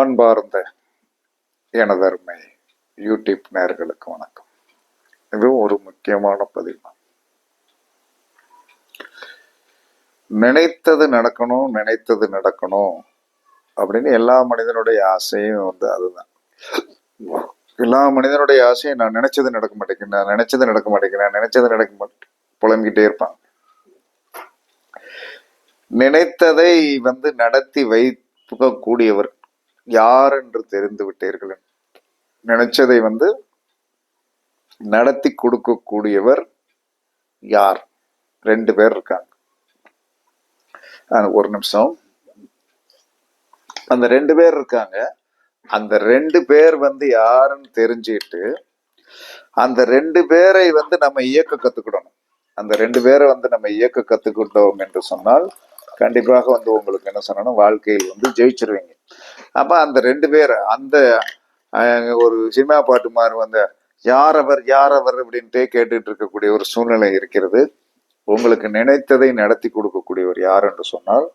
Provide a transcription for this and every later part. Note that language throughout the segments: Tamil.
அன்பார்ந்த எனதருமை யூடியூப் நேர்களுக்கு வணக்கம். இது ஒரு முக்கியமான பதிவு. நினைத்தது நடக்கணும் நினைத்தது நடக்கணும் அப்படின்னு எல்லா மனிதனுடைய ஆசையும் வந்து அதுதான். எல்லா மனிதனுடைய ஆசையும் நான் நினைச்சது நடக்க மாட்டேங்கிறேன் நான் நினைச்சது நடக்க மாட்டேங்கிறேன் நான் நினைச்சது நடக்க மாட்டேன் புலம்பிக்கிட்டே இருப்பான். நினைத்ததை வந்து நடத்தி வைக்கக்கூடியவர் யார் என்று தெரிந்து விட்டீர்கள் நினைச்சதை வந்து நடத்தி கொடுக்கக்கூடியவர் யார்? ரெண்டு பேர் இருக்காங்க. ஒரு நிமிஷம். அந்த ரெண்டு பேர் இருக்காங்க. அந்த ரெண்டு பேர் வந்து யாருன்னு தெரிஞ்சுட்டு அந்த ரெண்டு பேரை வந்து நம்ம இயக்க கத்துக்கிடணும். அந்த ரெண்டு பேரை வந்து நம்ம இயக்க கத்துக்கிட்டோம் என்று சொன்னால் கண்டிப்பாக வந்து உங்களுக்கு என்ன சொன்னாலும் வாழ்க்கையில் வந்து ஜெயிச்சிருவீங்க. அப்ப அந்த ரெண்டு பேர் அந்த ஒரு சினிமா பாட்டு மாதிரி வந்த யார் அவர் யார் அவர் அப்படின்ட்டே கேட்டுட்டு இருக்கக்கூடிய ஒரு சூழ்நிலை இருக்கிறது. உங்களுக்கு நினைத்ததை நடத்தி கொடுக்கக்கூடியவர் யார் என்று சொன்னால்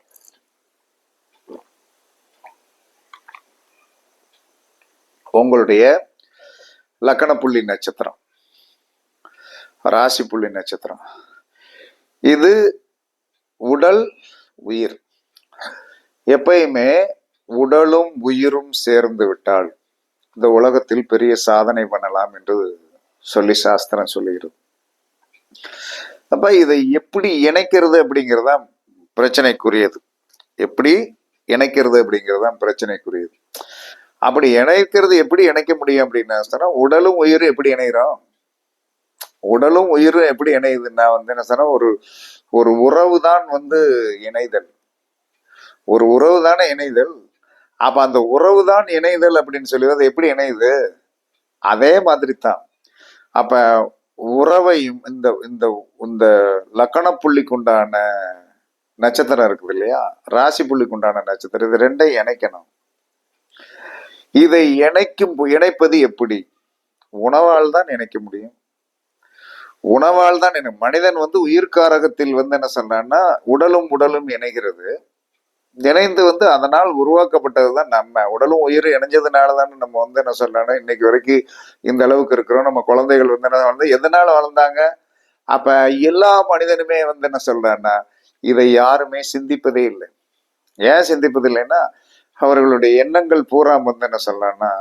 உங்களுடைய லக்கண புள்ளி நட்சத்திரம் ராசி புள்ளி நட்சத்திரம். இது உடல் உயிர். எப்பயுமே உடலும் உயிரும் சேர்ந்து விட்டால் இந்த உலகத்தில் பெரிய சாதனை பண்ணலாம் என்று சொல்லி சாஸ்திரம் சொல்லுகிறது. அப்ப இதை எப்படி இணைக்கிறது அப்படிங்கிறதா பிரச்சனைக்குரியது. எப்படி இணைக்கிறது அப்படிங்கிறது பிரச்சனைக்குரியது. அப்படி இணைக்கிறது எப்படி இணைக்க முடியும் அப்படின்னு உடலும் உயிரும் எப்படி இணைகிறோம்? உடலும் உயிரும் எப்படி இணையுதுன்னா வந்து என்ன சொன்னா ஒரு ஒரு உறவு தான் வந்து இணைதல். ஒரு உறவு தானே இணைதல்? அப்போ அந்த உறவு தான் இணைதல் அப்படின்னு சொல்லி அது எப்படி இணையுது? அதே மாதிரி தான் அப்போ உறவையும் இந்த இந்த இந்த லக்கண புள்ளிக்கு உண்டான நட்சத்திரம் இருக்குது இல்லையா? ராசி புள்ளிக்குண்டான நட்சத்திரம். இது ரெண்டையும் இணைக்கணும். இதை இணைக்கும் இணைப்பது எப்படி? உணவால் தான் இணைக்க முடியும். உணவால் தான் மனிதன் வந்து உயிர்காரகத்தில் வந்து என்ன சொல்றான்னா உடலும் உடலும் இணைகிறது. இணைந்து வந்து அதனால் உருவாக்கப்பட்டது தான் நம்ம. உடலும் உயிர் இணைஞ்சதுனால தானே நம்ம வந்து என்ன சொல்லணும் இன்னைக்கு வரைக்கும் இந்த அளவுக்கு இருக்கிறோம். நம்ம குழந்தைகள் வந்து என்ன வந்து எதனால வளர்ந்தாங்க? அப்ப எல்லா மனிதனுமே வந்து என்ன சொல்றான்னா இதை யாருமே சிந்திப்பதே இல்லை. ஏன் சிந்திப்பது இல்லைன்னா அவர்களுடைய எண்ணங்கள் பூரா வந்து என்ன சொல்லலாம்னா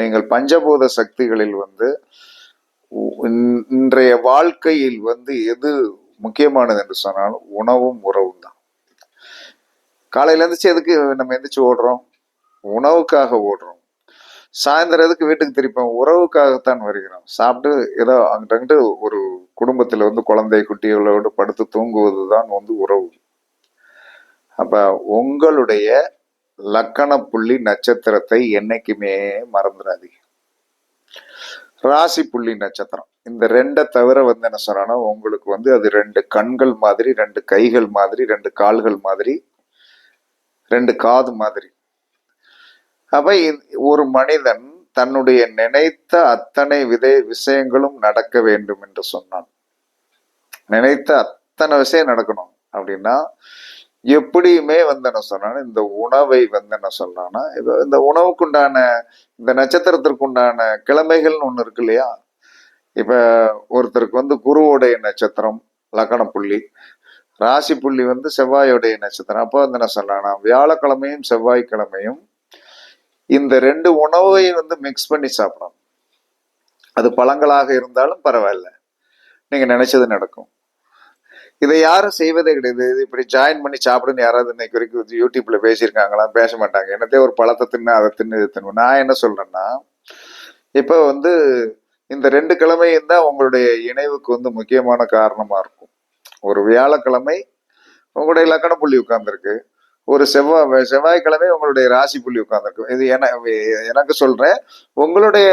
நீங்கள் பஞ்சபூத சக்திகளில் வந்து இன்றைய வாழ்க்கையில் வந்து எது முக்கியமானது என்று சொன்னாலும் உணவும் உறவும் தான் காலையில எழுந்திரிச்சு எதுக்கு நம்ம எந்திரிச்சு ஓடுறோம்? உணவுக்காக ஓடுறோம். சாயந்தரம் எதுக்கு வீட்டுக்கு திருப்போம்? உறவுக்காகத்தான் வருகிறோம். சாப்பிட்டு ஏதோ அங்கிட்ட ஒரு குடும்பத்துல வந்து குழந்தை குட்டிகளோடு படுத்து தூங்குவது தான் வந்து உறவு. அப்ப உங்களுடைய லக்கண புள்ளி நட்சத்திரத்தை என்னைக்குமே மறந்துடாதீங்க. ராசி புள்ளி நட்சத்திரம். இந்த ரெண்டை தவிர வந்து என்ன சொன்னா உங்களுக்கு வந்து அது ரெண்டு கண்கள் மாதிரி ரெண்டு கைகள் மாதிரி ரெண்டு கால்கள் மாதிரி ரெண்டு காது மாதிரி. அப்ப ஒரு மனிதன் தன்னுடைய நினைத்த அத்தனை விதை விஷயங்களும் நடக்க வேண்டும் என்று சொன்னான். நினைத்த அத்தனை விஷயம் நடக்கணும் அப்படின்னா எப்படியுமே வந்து என்ன சொன்னான்னா இந்த உணவை வந்து என்ன சொல்றான்னா இந்த உணவுக்குண்டான இந்த நட்சத்திரத்திற்கு உண்டான கிழமைகள்னு ஒன்று இருக்கு இல்லையா? இப்ப ஒருத்தருக்கு வந்து குருவுடைய நட்சத்திரம் லக்கண புள்ளி ராசி புள்ளி வந்து செவ்வாயோடைய நட்சத்திரம். அப்போ வந்து என்ன சொல்றாங்கன்னா வியாழக்கிழமையும் செவ்வாய்க்கிழமையும் இந்த ரெண்டு உணவை வந்து மிக்ஸ் பண்ணி சாப்பிடணும். அது பழங்களாக இருந்தாலும் பரவாயில்ல. நீங்கள் நினைச்சது நடக்கும். இதை யாரும் செய்வதே கிடையாது. இது இப்படி ஜாயின் பண்ணி சாப்பிடுன்னு யாராவது இன்னைக்கு வரைக்கும் யூடியூப்ல பேசியிருக்காங்களா? பேச மாட்டாங்க. என்னத்தே ஒரு பழத்தை தின்னு அதை தின்னு இதை தின்னு. நான் என்ன சொல்றேன்னா இப்போ வந்து இந்த ரெண்டு கிழமையும் தான் உங்களுடைய இணைவுக்கு வந்து முக்கியமான காரணமாக இருக்கும். ஒரு வியாழக்கிழமை உங்களுடைய லக்கண புள்ளி உட்கார்ந்துருக்கு. ஒரு செவ்வாய் செவ்வாய்க்கிழமை உங்களுடைய ராசி புள்ளி உட்கார்ந்துருக்கு. இது என எனக்கு சொல்றேன் உங்களுடைய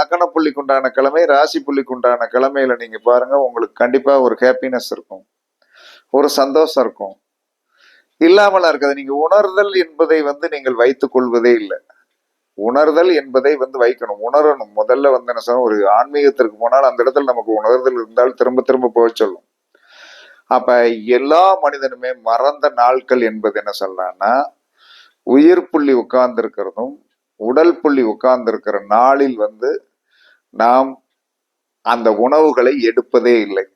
லக்கண புள்ளிக்குண்டான கிழமை ராசி புள்ளிக்குண்டான கிழமையில நீங்க பாருங்க உங்களுக்கு கண்டிப்பா ஒரு ஹாப்பினஸ் இருக்கும். ஒரு சந்தோஷம் இருக்கும். இல்லாமலாம் இருக்காது. நீங்க உணர்தல் என்பதை வந்து நீங்கள் வைத்துக் கொள்வதே இல்லை. உணர்தல் என்பதை வந்து வைக்கணும். உணரணும். முதல்ல வந்து என்ன சொன்னால் ஒரு ஆன்மீகத்திற்கு போனால் அந்த இடத்துல நமக்கு உணர்தல் இருந்தால் திரும்ப திரும்ப போக சொல்லும். அப்ப எல்லா மனிதனுமே மறந்த நாட்கள் என்பது என்ன சொல்லலாம்னா உயிர் புள்ளி உட்கார்ந்து இருக்கிறதும் உடல் புள்ளி உட்கார்ந்து இருக்கிற நாளில் வந்து நாம் அந்த உணவுகளை எடுப்பதே இல்லை.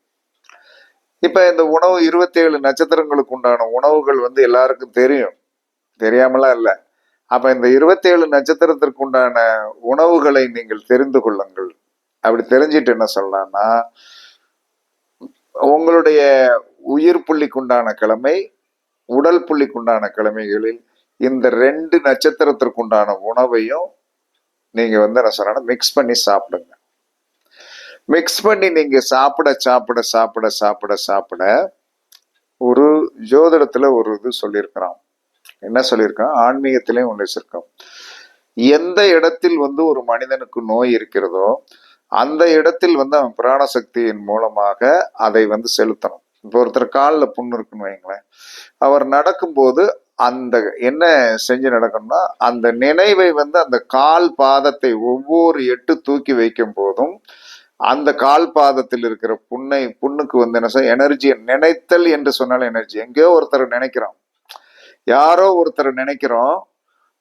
இப்ப இந்த உணவு இருபத்தி ஏழு நட்சத்திரங்களுக்கு உண்டான உணவுகள் வந்து எல்லாருக்கும் தெரியும். தெரியாமலாம் இல்லை. அப்ப இந்த இருபத்தேழு நட்சத்திரத்திற்கு உண்டான உணவுகளை நீங்கள் தெரிந்து கொள்ளுங்கள். அப்படி தெரிஞ்சிட்டு என்ன சொல்லலாம்னா உங்களுடைய உயிர் புள்ளிக்குண்டான கிழமை உடல் புள்ளிக்குண்டான கிழமைகளில் இந்த ரெண்டு நட்சத்திரத்திற்குண்டான உணவையும் நீங்க வந்து என்ன சொல்லணும் மிக்ஸ் பண்ணி சாப்பிடுங்க. மிக்ஸ் பண்ணி நீங்க சாப்பிட சாப்பிட சாப்பிட சாப்பிட சாப்பிட ஒரு ஜோதிடத்துல ஒரு இது சொல்லியிருக்கிறான். என்ன சொல்லியிருக்கான்? ஆன்மீகத்திலையும் ஒன்று வச்சிருக்கோம் எந்த இடத்தில் வந்து ஒரு மனிதனுக்கு நோய் இருக்கிறதோ அந்த இடத்தில் வந்து அவன் பிராணசக்தியின் மூலமாக அதை வந்து செலுத்தணும். இப்போ ஒருத்தர் காலில் புண்ணு இருக்குன்னு வைங்களேன் அவர் நடக்கும்போது அந்த என்ன செஞ்சு நடக்கணும்னா அந்த நினைவை வந்து அந்த கால் பாதத்தை ஒவ்வொரு எட்டு தூக்கி வைக்கும் போதும் அந்த கால் பாதத்தில் இருக்கிற புண்ணை புண்ணுக்கு வந்து என்ன செய்ய எனர்ஜி நினைத்தல் என்று சொன்னால் எனர்ஜி. எங்கேயோ ஒருத்தர் நினைக்கிறோம். யாரோ ஒருத்தர் நினைக்கிறோம்.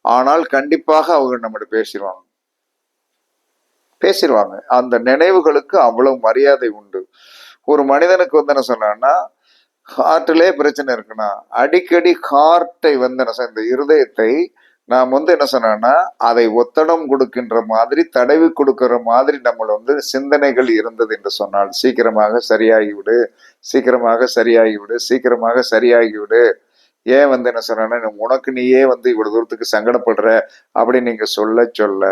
ஆனால் கண்டிப்பாக அவங்க நம்மகிட்ட பேசிடுவாங்க. பேசிடுவாங்க அந்த நினைவுகளுக்கு அவ்வளவு மரியாதை உண்டு. ஒரு மனிதனுக்கு வந்து என்ன சொன்னான்னா ஹார்ட்டிலே பிரச்சனை இருக்குன்னா அடிக்கடி ஹார்ட்டை வந்து என்ன சொன்ன இந்த இருதயத்தை நாம் வந்து என்ன சொன்னோம்னா அதை ஒத்தடம் கொடுக்கின்ற மாதிரி தடவி கொடுக்கிற மாதிரி நம்மள வந்து சிந்தனைகள் இருந்தது என்று சொன்னால் சீக்கிரமாக சரியாகிவிடு சீக்கிரமாக சரியாகிவிடு சீக்கிரமாக சரியாகிவிடு. ஏன் வந்து என்ன சொன்னா உனக்கு நீயே வந்து இவ்வளவு தூரத்துக்கு சங்கடப்படுற? அப்படின்னு நீங்க சொல்ல சொல்ல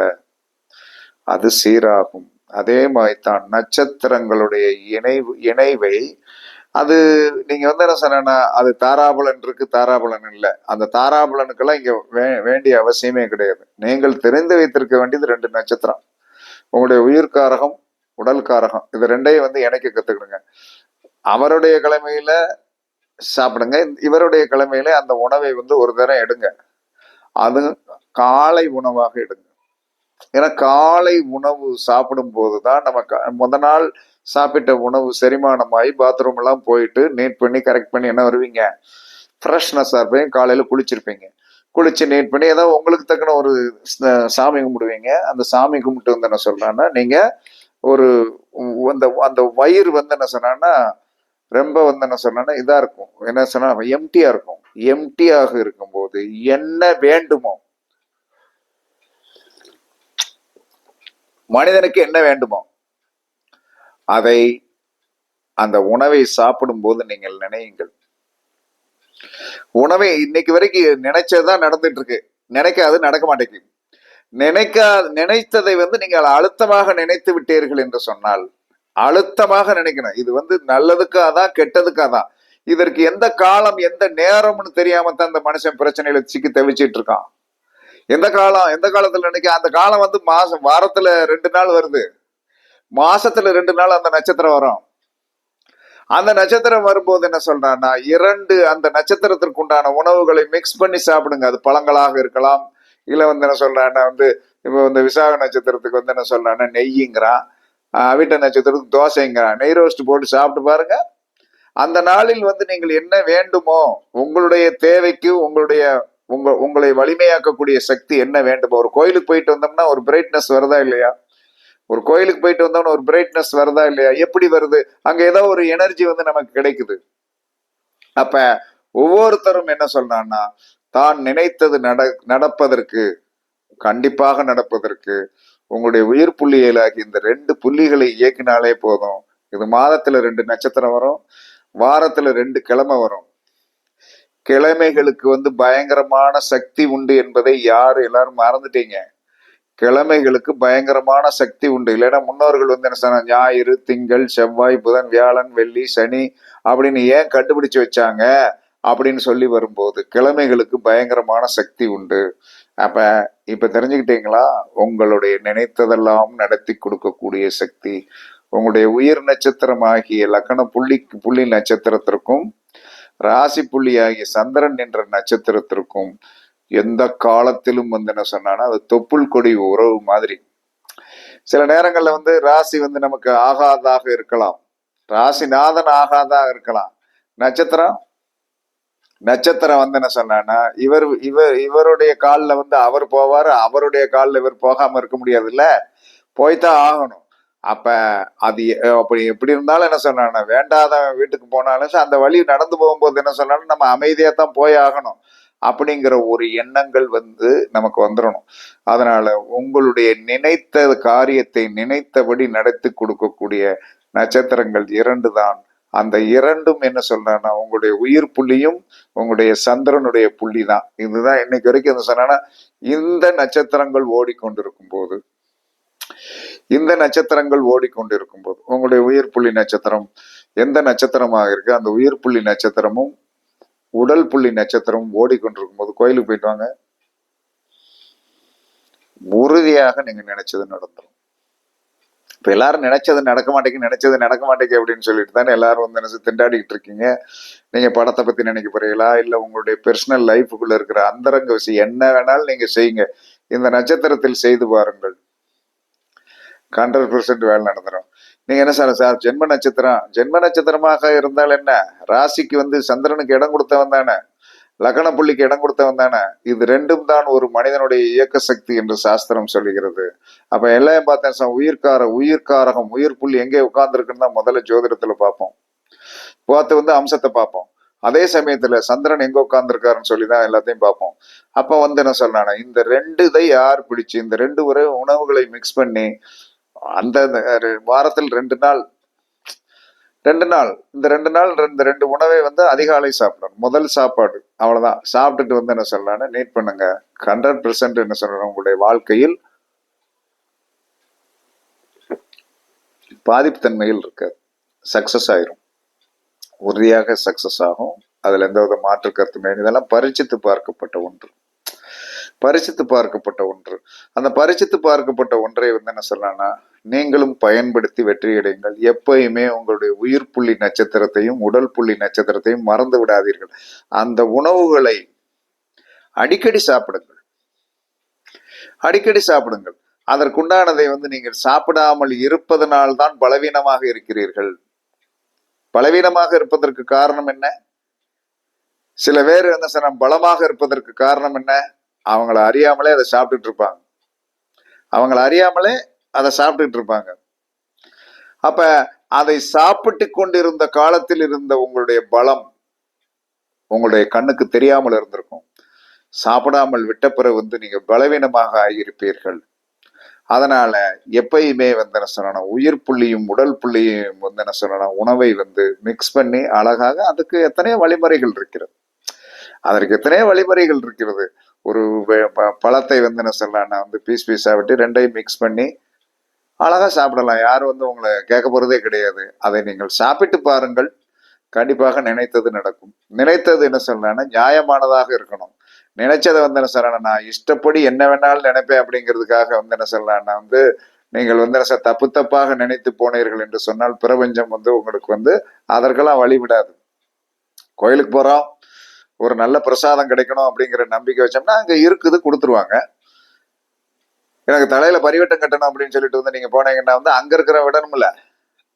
அது சீராகும். அதே மாதிரி தான் நட்சத்திரங்களுடைய இணைவு இணைவை அது நீங்க வந்து என்ன சொன்னா அது தாராபலன் இருக்கு தாராபலன் இல்லை. அந்த தாராபலனுக்கெல்லாம் இங்க வே வேண்டிய அவசியமே கிடையாது. நீங்கள் தெரிந்து வைத்திருக்க வேண்டியது ரெண்டு நட்சத்திரம். உங்களுடைய உயிர்காரகம் உடல் காரகம் இது ரெண்டையும் வந்து இணைக்க கத்துக்கிடுங்க. அவருடைய கிழமையில சாப்பிடுங்க. இவருடைய கிழமையில அந்த உணவை வந்து ஒரு தரம் எடுங்க. அது காலை உணவாக எடுங்க. ஏன்னா காலை உணவு சாப்பிடும் போது தான் நம்ம க- முத நாள் சாப்பிட்ட உணவு செரிமானமாகி பாத்ரூம் எல்லாம் போயிட்டு நீட் பண்ணி கரெக்ட் பண்ணி என்ன வருவீங்க? ஃப்ரெஷ்னஸாக இருப்பீங்க காலையில் குளிச்சிருப்பீங்க. குளிச்சு நீட் பண்ணி ஏதோ உங்களுக்கு தக்கன ஒரு சாமி கும்பிடுவீங்க. அந்த சாமி கும்பிட்டு வந்து என்ன சொல்கிறேன்னா நீங்கள் ஒரு அந்த அந்த வயிறு வந்து என்ன சொன்னான்னா ரொம்ப வந்து என்ன சொன்னா இதாக இருக்கும். என்ன சொன்னா எம்டியாக இருக்கும். எம்டியாக இருக்கும்போது என்ன வேண்டுமோ மனிதனுக்கு என்ன வேண்டுமோ? அதை அந்த உணவை சாப்பிடும்போது நீங்கள் நினையுங்கள். உணவை இன்னைக்கு வரைக்கும் நினைச்சதுதான் நடந்துட்டு இருக்கு நினைக்காது நடக்க மாட்டேங்குது. நினைக்கா நினைத்ததை வந்து நீங்கள் அழுத்தமாக நினைத்து விட்டீர்கள் என்று சொன்னால் அழுத்தமாக நினைக்கணும். இது வந்து நல்லதுக்காக தான் கெட்டதுக்காக தான். இதற்கு எந்த காலம் எந்த நேரம்னு தெரியாம தான் அந்த மனுஷன் பிரச்சனையில சிக்கி தவிச்சிட்டு இருக்கான். எந்த காலம் எந்த காலத்துல நினைக்க அந்த காலம் வந்து மாசம் வாரத்துல ரெண்டு நாள் வருது. மாசத்துல ரெண்டு நாள் அந்த நட்சத்திரம் வரும். அந்த நட்சத்திரம் வரும்போது என்ன சொல்றான்னா இரண்டு அந்த நட்சத்திரத்திற்கு உண்டான உணவுகளை மிக்ஸ் பண்ணி சாப்பிடுங்க. அது பழங்களாக இருக்கலாம். இல்ல வந்து என்ன சொல்றான்னா வந்து இப்போ இந்த விசாக நட்சத்திரத்துக்கு வந்து என்ன சொல்றான்னா நெய்யுங்கிறான். அவிட்ட நட்சத்திரத்துக்கு தோசைங்கிறான். நெய் ரோஸ்ட் போட்டு சாப்பிட்டு பாருங்க. அந்த நாளில் வந்து நீங்கள் என்ன வேண்டுமோ உங்களுடைய தேவைக்கு உங்களுடைய உங்க உங்களை வலிமையாக்கக்கூடிய சக்தி என்ன வேண்டும்? ஒரு கோயிலுக்கு போயிட்டு வந்தோம்னா ஒரு பிரைட்னஸ் வருதா இல்லையா? ஒரு கோயிலுக்கு போயிட்டு வந்தோம்னா ஒரு பிரைட்னஸ் வருதா இல்லையா? எப்படி வருது? அங்க ஏதோ ஒரு எனர்ஜி வந்து நமக்கு கிடைக்குது. அப்ப ஒவ்வொருத்தரும் என்ன சொல்றான்னா தான் நினைத்தது நட நடப்பதற்கு கண்டிப்பாக நடப்பதற்கு உங்களுடைய உயிர் புள்ளியலாகி இந்த ரெண்டு புள்ளிகளை இயக்கினாலே போதும். இது மாதத்துல ரெண்டு நட்சத்திரம் வரும் வாரத்துல ரெண்டு கிழமை வரும். கிழமைகளுக்கு வந்து பயங்கரமான சக்தி உண்டு என்பதை யாரு எல்லாரும் மறந்துட்டீங்க. கிழமைகளுக்கு பயங்கரமான சக்தி உண்டு. இல்லைன்னா முன்னோர்கள் வந்து என்ன சொன்னாங்க? ஞாயிறு திங்கள் செவ்வாய் புதன் வியாழன் வெள்ளி சனி அப்படின்னு ஏன் கண்டுபிடிச்சு வச்சாங்க? அப்படின்னு சொல்லி வரும்போது கிழமைகளுக்கு பயங்கரமான சக்தி உண்டு. அப்ப இப்ப தெரிஞ்சுக்கிட்டீங்களா? உங்களுடைய நினைத்ததெல்லாம் நடத்தி கொடுக்கக்கூடிய சக்தி. உங்களுடைய உயிர் நட்சத்திரம் ஆகிய லக்கண புள்ளி புள்ளி நட்சத்திரத்திற்கும் ராசி புள்ளியாகிய சந்திரன் என்ற நட்சத்திரத்திற்கும் எந்த காலத்திலும் வந்து என்ன சொன்னான்னா அது தொப்புள் கொடி உறவு மாதிரி. சில நேரங்களில் வந்து ராசி வந்து நமக்கு ஆகாதாக இருக்கலாம். ராசிநாதன் ஆகாதாக இருக்கலாம். நட்சத்திரம்? நட்சத்திரம் வந்து என்ன சொன்னான்னா இவர் இவர் இவருடைய காலில் வந்து அவர் போவார் அவருடைய காலில் இவர் போகாமல் இருக்க முடியாது இல்ல போய்தான் ஆகணும். அப்ப அது அப்படி எப்படி இருந்தாலும் என்ன சொன்னான்னா வேண்டாத வீட்டுக்கு போனாலும் அந்த வழி நடந்து போகும்போது என்ன சொன்னாலும் நம்ம அமைதியா தான் போய் ஆகணும். அப்படிங்கிற ஒரு எண்ணங்கள் வந்து நமக்கு வந்துடணும் அதனால உங்களுடைய நினைத்த காரியத்தை நினைத்தபடி நடத்தி கொடுக்கக்கூடிய நட்சத்திரங்கள் இரண்டு தான் அந்த இரண்டும் என்ன சொல்றேன்னா உங்களுடைய உயிர் புள்ளியும் உங்களுடைய சந்திரனுடைய புள்ளி தான் இதுதான் இன்னைக்கு வரைக்கும் என்ன சொன்னா இந்த நட்சத்திரங்கள் ஓடிக்கொண்டிருக்கும் போது இந்த நட்சத்திரங்கள் ஓடிக்கொண்டிருக்கும் போது உங்களுடைய உயிர் புள்ளி நட்சத்திரம் எந்த நட்சத்திரமாக இருக்கு? அந்த உயிர் புள்ளி நட்சத்திரமும் உடல் புள்ளி நட்சத்திரமும் ஓடிக்கொண்டிருக்கும் போது கோயிலுக்கு போயிட்டு வாங்க. உறுதியாக நீங்க நினைச்சது நடந்துடும் இப்ப எல்லாரும் நினைச்சது நடக்க மாட்டேங்குது நினைச்சது நடக்க மாட்டேங்குது அப்படின்னு சொல்லிட்டு தானே எல்லாரும் வந்து நினைச்சு திண்டாடிக்கிட்டு இருக்கீங்க. நீங்க படத்தை பத்தி நினைக்க போறீங்களா? இல்ல உங்களுடைய பெர்சனல் லைஃபுக்குள்ள இருக்கிற அந்தரங்க விஷயம் என்ன வேணாலும் நீங்க செய்யுங்க. இந்த நட்சத்திரத்தில் செய்து பாருங்கள். ஹண்ட்ரட் பெர்சன்ட் வேலை நடந்துடும் நீங்க என்ன சார் சார் ஜென்ம நட்சத்திரம்? ஜென்ம நட்சத்திரமாக இருந்தால் என்ன? ராசிக்கு வந்து சந்திரனுக்கு இடம் கொடுத்தவன் தானே? லக்ன புள்ளிக்கு இடம் கொடுத்தவன் தானே? இது ரெண்டும் தான் ஒரு மனிதனுடைய இயக்க சக்தி என்று சாஸ்திரம் சொல்லுகிறது. அப்ப எல்லாம் பார்த்தேன் சார் உயிர்கார உயிர்காரகம் உயிர் புள்ளி எங்கே உட்கார்ந்துருக்குன்னு தான் முதல்ல ஜோதிடத்துல பார்ப்போம். பார்த்து வந்து அம்சத்தை பார்ப்போம். அதே சமயத்துல சந்திரன் எங்க உட்கார்ந்துருக்காருன்னு சொல்லி தான் எல்லாத்தையும் பார்ப்போம். அப்ப வந்து என்ன சொல்றானே இந்த ரெண்டு இதை யார் பிடிச்சு இந்த ரெண்டு உறவு உணவுகளை மிக்ஸ் பண்ணி அந்த வாரத்தில் ரெண்டு நாள். ரெண்டு நாள். இந்த ரெண்டு நாள் இந்த ரெண்டு உணவை வந்து அதிகாலை சாப்பிடணும். முதல் சாப்பாடு. அவ்வளோதான் சாப்பிட்டுட்டு வந்து என்ன சொல்லலாம்னு நீட் பண்ணுங்க. ஹண்ட்ரட் பெர்சன்ட் என்ன சொல்லணும்? உங்களுடைய வாழ்க்கையில் பாதிப்பு தன்மையில் இருக்காது சக்சஸ் ஆயிரும். உறுதியாக சக்சஸ் ஆகும். அதில் எந்த வித மாற்று கருத்துமே இதெல்லாம் பரிச்சித்து பார்க்கப்பட்ட ஒன்று. பரிசித்து பார்க்கப்பட்ட ஒன்று. அந்த பரிசித்து பார்க்கப்பட்ட ஒன்றை வந்து என்ன சொல்லலாம்னா நீங்களும் பயன்படுத்தி வெற்றியடையுங்கள். எப்பயுமே உங்களுடைய உயிர் புள்ளி நட்சத்திரத்தையும் உடல் புள்ளி நட்சத்திரத்தையும் மறந்து விடாதீர்கள். அந்த உணவுகளை அடிக்கடி சாப்பிடுங்கள். அடிக்கடி சாப்பிடுங்கள். அதற்குண்டானதை வந்து நீங்கள் சாப்பிடாமல் இருப்பதனால் தான் பலவீனமாக இருக்கிறீர்கள். பலவீனமாக இருப்பதற்கு காரணம் என்ன? சில பேர் என்ன சொன்ன பலமாக இருப்பதற்கு காரணம் என்ன? அவங்கள அறியாமலே அதை சாப்பிட்டுட்டு இருப்பாங்க. அவங்கள அறியாமலே அதை சாப்பிட்டுட்டு இருப்பாங்க. அப்ப அதை சாப்பிட்டு கொண்டிருந்த காலத்தில் இருந்த உங்களுடைய பலம் உங்களுடைய கண்ணுக்கு தெரியாமல் இருந்திருக்கும். சாப்பிடாமல் விட்ட பிறகு வந்து நீங்க பலவீனமாக ஆகியிருப்பீர்கள். அதனால எப்பயுமே வந்து என்ன சொல்லணும் உயிர் புள்ளியும் உடல் புள்ளியும் வந்து என்ன சொல்லணும் உணவை வந்து மிக்ஸ் பண்ணி அழகாக அதுக்கு எத்தனையோ வழிமுறைகள் இருக்கிறது. அதற்கு எத்தனையோ வழிமுறைகள் இருக்கிறது. ஒரு ப- பழத்தை வந்து என்ன சொல்லலாம்னா வந்து பீஸ் பீஸாக விட்டு ரெண்டையும் மிக்ஸ் பண்ணி அழகாக சாப்பிடலாம். யாரும் வந்து உங்களை கேட்க போகிறதே கிடையாது. அதை நீங்கள் சாப்பிட்டு பாருங்கள். கண்டிப்பாக நினைத்தது நடக்கும். நினைத்தது என்ன சொல்லலாம்னா நியாயமானதாக இருக்கணும். நினைச்சதை வந்து என்ன சொல்லலாம் நான் இஷ்டப்படி என்ன வேணாலும் நினைப்பேன் அப்படிங்கிறதுக்காக வந்து என்ன சொல்லலாம்னா வந்து நீங்கள் வந்து என்ன சார் தப்பு தப்பாக நினைத்து போனீர்கள் என்று சொன்னால் பிரபஞ்சம் வந்து உங்களுக்கு வந்து அதற்கெல்லாம் வழிவிடாது கோயிலுக்கு போகிறோம் ஒரு நல்ல பிரசாதம் கிடைக்கணும் அப்படிங்கிற நம்பிக்கை வச்சோம்னா அங்கே இருக்குது கொடுத்துருவாங்க. எனக்கு தலையில பரிவட்டம் கட்டணும் அப்படின்னு சொல்லிட்டு வந்து நீங்க போனீங்கன்னா வந்து அங்க இருக்கிற விடணும்ல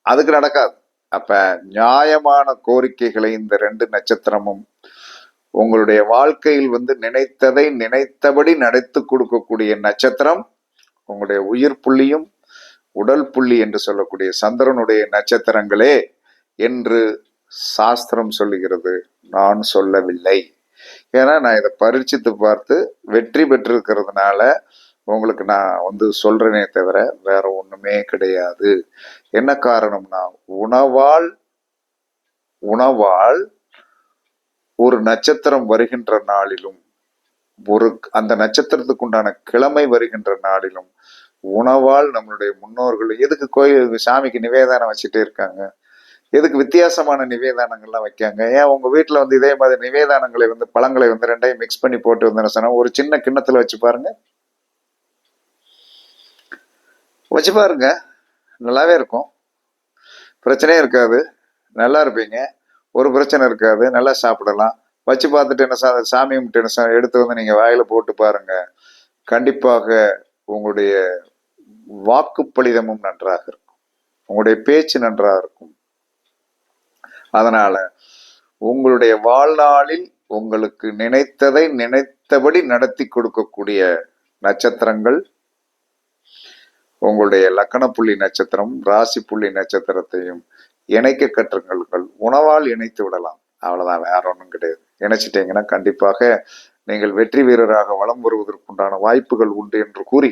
அதுக்கு நடக்காது. அப்ப நியாயமான கோரிக்கைகளை இந்த ரெண்டு நட்சத்திரமும் உங்களுடைய வாழ்க்கையில் வந்து நினைத்ததை நினைத்தபடி நடத்து கொடுக்கக்கூடிய நட்சத்திரம் உங்களுடைய உயிர் புள்ளியும் உடல் புள்ளி என்று சொல்லக்கூடிய சந்திரனுடைய நட்சத்திரங்களே என்று சாஸ்திரம் சொல்லுகிறது நான் சொல்லவில்லை. ஏன்னா நான் இதை பரீட்சித்து பார்த்து வெற்றி பெற்றிருக்கிறதுனால உங்களுக்கு நான் வந்து சொல்றேனே தவிர வேற ஒண்ணுமே கிடையாது. என்ன காரணம்னா உணவால் உணவால் ஒரு நட்சத்திரம் வருகின்ற நாளிலும் ஒரு அந்த நட்சத்திரத்துக்கு உண்டான கிழமை வருகின்ற நாளிலும் உணவால் நம்மளுடைய முன்னோர்கள் எதுக்கு கோயில் சாமிக்கு நிவேதானம் வச்சுட்டே இருக்காங்க? எதுக்கு வித்தியாசமான நிவேதானங்கள்லாம் வைக்காங்க? ஏன் உங்க வீட்டில் வந்து இதே மாதிரி நிவேதானங்களை வந்து பழங்களை வந்து ரெண்டையும் மிக்ஸ் பண்ணி போட்டு வந்து என்ன சொன்னா ஒரு சின்ன கிண்ணத்துல வச்சு பாருங்க. வச்சு பாருங்க. நல்லாவே இருக்கும். பிரச்சனையே இருக்காது. நல்லா இருப்பீங்க. ஒரு பிரச்சனை இருக்காது. நல்லா சாப்பிடலாம். வச்சு பார்த்துட்டு என்ன சா சாமி கும்பிட்டு என்ன சா- எடுத்து வந்து நீங்கள் வாயில போட்டு பாருங்க. கண்டிப்பாக உங்களுடைய வாக்கு பலிதமும் நன்றாக இருக்கும். உங்களுடைய பேச்சு நன்றாக இருக்கும். அதனால உங்களுடைய வாழ்நாளில் உங்களுக்கு நினைத்ததை நினைத்தபடி நடத்தி கொடுக்கக்கூடிய நட்சத்திரங்கள் உங்களுடைய லக்கண புள்ளி நட்சத்திரம் ராசி புள்ளி நட்சத்திரத்தையும் இணைக்க கற்றுங்கள் உணவால் இணைத்து விடலாம். அவ்வளவுதான். வேற ஒன்றும் கிடையாது. இணைச்சிட்டீங்கன்னா கண்டிப்பாக நீங்கள் வெற்றி வீரராக வலம் வருவதற்குண்டான வாய்ப்புகள் உண்டு என்று கூறி